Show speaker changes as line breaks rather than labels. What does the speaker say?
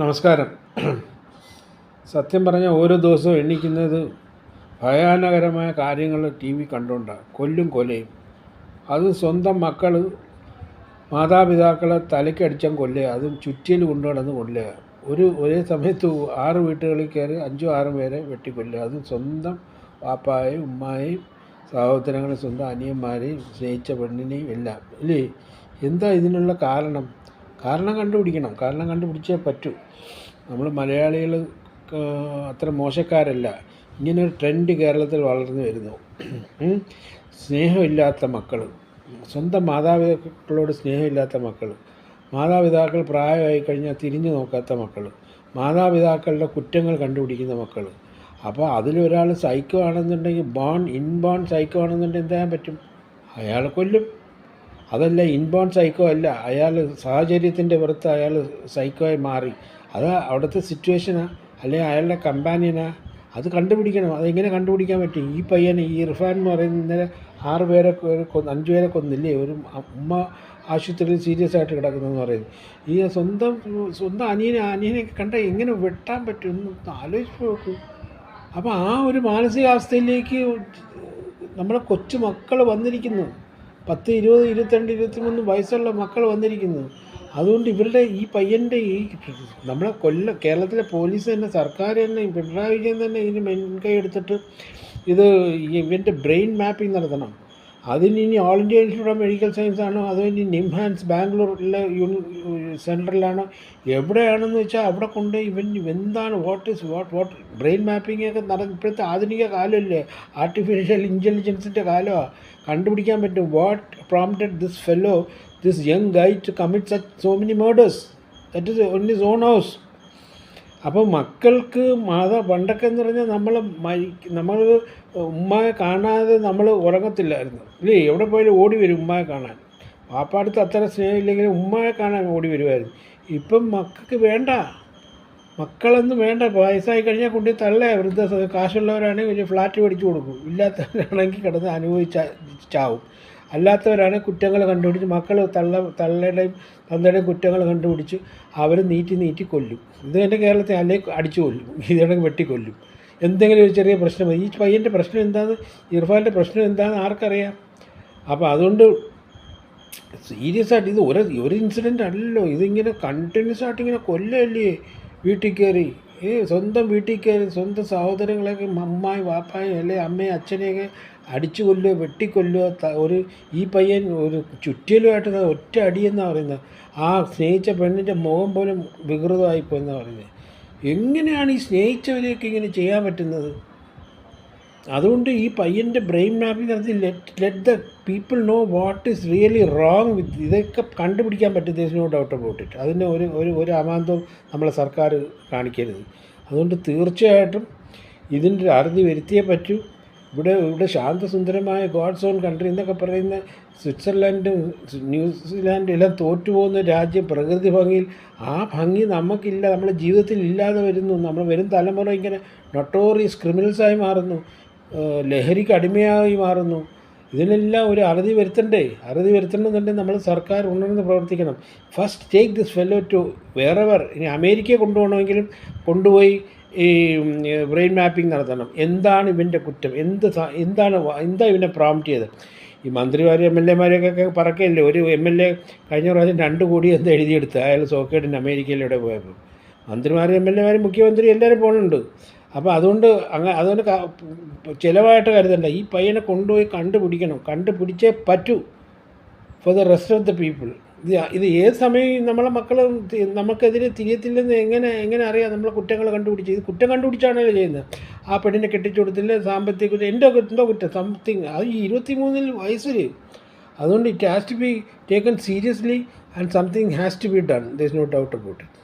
നമസ്കാരം. സത്യം പറഞ്ഞാൽ ഓരോ ദിവസവും എണ്ണിക്കുന്നത് ഭയാനകരമായ കാര്യങ്ങൾ ടി വി കണ്ടുകൊണ്ടാണ് കൊല്ലും കൊലയും. അത് സ്വന്തം മക്കൾ മാതാപിതാക്കളെ തലയ്ക്കടിച്ചാൽ കൊല്ലുക. അതും ചുറ്റിയിൽ കൊണ്ടു നടന്ന് കൊല്ലുക. ഒരു ഒരേ സമയത്ത് ആറ് വീട്ടുകളിൽ കയറി അഞ്ചോ ആറും പേരെ വെട്ടിക്കൊല്ലുക. അതും സ്വന്തം പാപ്പായും ഉമ്മായും സഹോദരങ്ങളെ സ്വന്തം അനിയന്മാരെയും സ്നേഹിച്ച പെണ്ണിനെയും എല്ലാം. ഇല്ലേ? എന്താ ഇതിനുള്ള കാരണം? കാരണം കണ്ടുപിടിക്കണം. കാരണം കണ്ടുപിടിച്ചേ പറ്റൂ. നമ്മൾ മലയാളികൾ അത്ര മോശക്കാരല്ല. ഇങ്ങനൊരു ട്രെൻഡ് കേരളത്തിൽ വളർന്നു വരുന്നു. സ്നേഹമില്ലാത്ത മക്കൾ സ്വന്തം മാതാപിതാക്കളോട് സ്നേഹമില്ലാത്ത മക്കൾ മാതാപിതാക്കൾ പ്രായമായി കഴിഞ്ഞാൽ തിരിഞ്ഞു നോക്കാത്ത മക്കൾ മാതാപിതാക്കളുടെ കുറ്റങ്ങൾ കണ്ടുപിടിക്കുന്ന മക്കൾ അപ്പോൾ അതിലൊരാൾ സൈക്കോ ആണെന്നുണ്ടെങ്കിൽ ബോൺ ഇൻബോൺ സൈക്കോ ആണെന്നുണ്ടെങ്കിൽ എന്താ പറ്റും? അയാൾ കൊല്ലും. അതല്ല ഇൻബോൺ സൈക്കോ അല്ല. അയാൾ സാഹചര്യത്തിന്റെ പുറത്ത് അയാൾ സൈക്കോയായി മാറി. അത് അവിടുത്തെ സിറ്റുവേഷനാ അല്ലെങ്കിൽ അയാളുടെ കമ്പാനിയനാ അത് കണ്ടുപിടിക്കണം. അതെങ്ങനെ കണ്ടുപിടിക്കാൻ പറ്റും? ഈ പയ്യനെ ഈ ഇർഫാൻ എന്ന് പറയുന്ന ഇന്നലെ ആറ് പേരെ അഞ്ച് പേരെ കൊന്നില്ലേ? ഒരു ഉമ്മ ആശുപത്രിയിൽ സീരിയസ് ആയിട്ട് കിടക്കുന്നതെന്ന് പറയുന്നു. ഈ സ്വന്തം സ്വന്തം അനിയനെ അനിയനെ കണ്ട എങ്ങനെ വെട്ടാൻ പറ്റും? എന്ന് ആലോചിച്ച് നോക്കൂ. അപ്പോൾ ആ ഒരു മാനസികാവസ്ഥയിലേക്ക് നമ്മളെ കൊച്ചു മക്കൾ വന്നിരിക്കുന്നു. പത്ത് ഇരുപത് ഇരുപത്തിരണ്ട് ഇരുപത്തിമൂന്ന് വയസ്സുള്ള മക്കൾ വന്നിരിക്കുന്നത്. അതുകൊണ്ട് ഇവരുടെ ഈ പയ്യന്റെ ഈ നമ്മളെ കൊല്ല കേരളത്തിലെ പോലീസ് തന്നെ സർക്കാർ തന്നെ പിണറായി വിജയൻ തന്നെ ഇതിന് മുൻകൈ എടുത്തിട്ട് ഇത് ഇവന്റെ ബ്രെയിൻ മാപ്പിംഗ് നടത്തണം. അതിന് all India institute of medical science ആണോ? അതോ ഇനി നിംഹാൻസ് ബാംഗ്ലൂരിലെ സെന്ററിലാണോ എവിടെയാണെന്ന് വെച്ചാൽ അവിടെ കൊണ്ട് ഇവൻ എന്താണ് what is what what brain mapping ഒക്കെ നടന്ന് ഇപ്പോഴത്തെ ആധുനിക കാലമല്ലേ? ആർട്ടിഫിഷ്യൽ ഇന്റലിജൻസിന്റെ കാലമാണ് കണ്ടുപിടിക്കാൻ പറ്റും. What prompted this fellow this young guy to commit such so many murders that is on is on house അപ്പോൾ മക്കൾക്ക് മാതാ പണ്ടൊക്കെ എന്ന് പറഞ്ഞാൽ നമ്മൾ മരി നമ്മൾ ഉമ്മയെ കാണാതെ നമ്മൾ ഉറങ്ങത്തില്ലായിരുന്നു. ഇല്ലേ? എവിടെ പോയാലും ഓടി വരും ഉമ്മയെ കാണാൻ. പാപ്പാടുത്ത് അത്ര സ്നേഹമില്ലെങ്കിൽ ഉമ്മയെ കാണാൻ ഓടി വരുമായിരുന്നു ഇപ്പം മക്കൾക്ക് വേണ്ട. മക്കളൊന്നും വേണ്ട. വയസ്സായി കഴിഞ്ഞാൽ കൊണ്ടു തള്ളേ. വൃദ്ധ കാശുള്ളവരാണെങ്കിൽ ഫ്ലാറ്റ് മേടിച്ചു കൊടുക്കും. ഇല്ലാത്തവരാണെങ്കിൽ കിടന്ന് അനുഭവിച്ച ചാവും. അല്ലാത്തവരാണ് കുറ്റങ്ങൾ കണ്ടുപിടിച്ച് മക്കൾ തള്ള തള്ളയുടെയും തന്തയുടെയും കുറ്റങ്ങൾ കണ്ടുപിടിച്ച് അവർ നീറ്റി നീറ്റി കൊല്ലും. ഇത് എന്റെ കേരളത്തിൽ അല്ലേ അടിച്ചു കൊല്ലും. ഇതാണെങ്കിൽ വെട്ടിക്കൊല്ലും. എന്തെങ്കിലും ഒരു ചെറിയ പ്രശ്നം ഈ പയ്യന്റെ പ്രശ്നം എന്താണ് ഇർഫാന്റെ പ്രശ്നം എന്താണെന്ന് ആർക്കറിയാം? അപ്പോൾ അതുകൊണ്ട് സീരിയസ് ആയിട്ട് ഇത് ഒരു ഒരു ഇൻസിഡന്റ് അല്ലല്ലോ. ഇതിങ്ങനെ കണ്ടിന്യൂസ് ആയിട്ട് ഇങ്ങനെ കൊല്ലല്ലേ വീട്ടിൽ കയറി? ഏ സ്വന്തം വീട്ടിൽ കയറി സ്വന്തം സഹോദരങ്ങളെയൊക്കെ അമ്മായി വാപ്പായി അല്ലെ അമ്മയും അച്ഛനെയൊക്കെ അടിച്ചു കൊല്ലുക വെട്ടിക്കൊല്ലുക ഒരു ഈ പയ്യൻ ഒരു ചുറ്റിലുമായിട്ട് ഒറ്റ അടിയെന്നാണ് പറയുന്നത്. ആ സ്നേഹിച്ച പെണ്ണിന്റെ മുഖം പോലും വികൃതമായിപ്പോയെന്നാണ് പറയുന്നത്. എങ്ങനെയാണ് ഈ സ്നേഹിച്ചവരെയൊക്കെ ഇങ്ങനെ ചെയ്യാൻ പറ്റുന്നത്? അതുകൊണ്ട് ഈ പയ്യന്റെ ബ്രെയിൻ മാപ്പിംഗ് നടത്തി let let the people know what is really wrong with ഇതൊക്കെ കണ്ടുപിടിക്കാൻ പറ്റും. There's no doubt about it അതിന് ഒരു ഒരു ഒരു അമാന്തവും നമ്മളെ സർക്കാർ കാണിക്കരുത്. അതുകൊണ്ട് തീർച്ചയായിട്ടും ഇതിന്റെ ഒരു അറുതി വരുത്തിയേ പറ്റൂ. ഇവിടെ ഇവിടെ ശാന്തസുന്ദരമായ ഗോഡ്സ് ഓൺ കൺട്രി എന്നൊക്കെ പറയുന്ന സ്വിറ്റ്സർലാൻഡും ന്യൂസിലാൻഡും എല്ലാം തോറ്റുപോകുന്ന രാജ്യം പ്രകൃതി ഭംഗിയിൽ. ആ ഭംഗി നമുക്കില്ല നമ്മുടെ ജീവിതത്തിൽ ഇല്ലാതെ വരുന്നു. നമ്മൾ വരും തലമുറ ഇങ്ങനെ നൊട്ടോറിയസ് ക്രിമിനൽസായി മാറുന്നു. ലഹരിക്ക് അടിമയായി മാറുന്നു. ഇതിനെല്ലാം ഒരു അറുതി വരുത്തണ്ടേ? അറുതി വരുത്തണമെന്നുണ്ടെങ്കിൽ നമ്മൾ സർക്കാർ ഉണർന്ന് പ്രവർത്തിക്കണം. First take this fellow to wherever ഇനി അമേരിക്കയെ കൊണ്ടുപോകണമെങ്കിലും കൊണ്ടുപോയി ഈ ബ്രെയിൻ മാപ്പിംഗ് നടത്തണം. എന്താണ് ഇവന്റെ കുറ്റം? എന്ത് എന്താണ് എന്താ ഇവനെ പ്രോമിറ്റ് ചെയ്തത്? ഈ മന്ത്രിമാരും എം എൽ എമാരൊക്കെ പറക്കല്ലേ ഒരു എം എൽ എ കഴിഞ്ഞ പ്രാവശ്യം രണ്ട് കോടി എന്താ എഴുതിയെടുത്ത് അയാൾ സോക്കേടിന് അമേരിക്കയിലൂടെ പോയപ്പോൾ. മന്ത്രിമാരും എം എൽ എമാരും മുഖ്യമന്ത്രി എല്ലാവരും പോകുന്നുണ്ട് അപ്പോൾ അതുകൊണ്ട് അങ്ങനെ അതുകൊണ്ട് ചിലവായിട്ട് കരുതണ്ട. ഈ പയ്യനെ കൊണ്ടുപോയി കണ്ടുപിടിക്കണം. കണ്ടുപിടിച്ചേ പറ്റൂ. For the rest of the people ഇത് ഇത് ഏത് സമയം നമ്മളെ മക്കൾ നമുക്കെതിരെ തിരിയത്തില്ലെന്ന് എങ്ങനെ എങ്ങനെ അറിയാം? നമ്മളെ കുറ്റങ്ങൾ കണ്ടുപിടിച്ച്. ഇത് കുറ്റം കണ്ടുപിടിച്ചാണല്ലോ ചെയ്യുന്നത്. ആ പെണ്ണിനെ കെട്ടിച്ചു കൊടുത്തില്ല? സാമ്പത്തിക കുറ്റം. എന്റെ എന്തോ കുറ്റം. സംതിങ് അത് ഈ ഇരുപത്തി മൂന്നിൽ വയസ്സിൽ അതുകൊണ്ട് it has to be taken seriously and something has to be done there is no doubt about it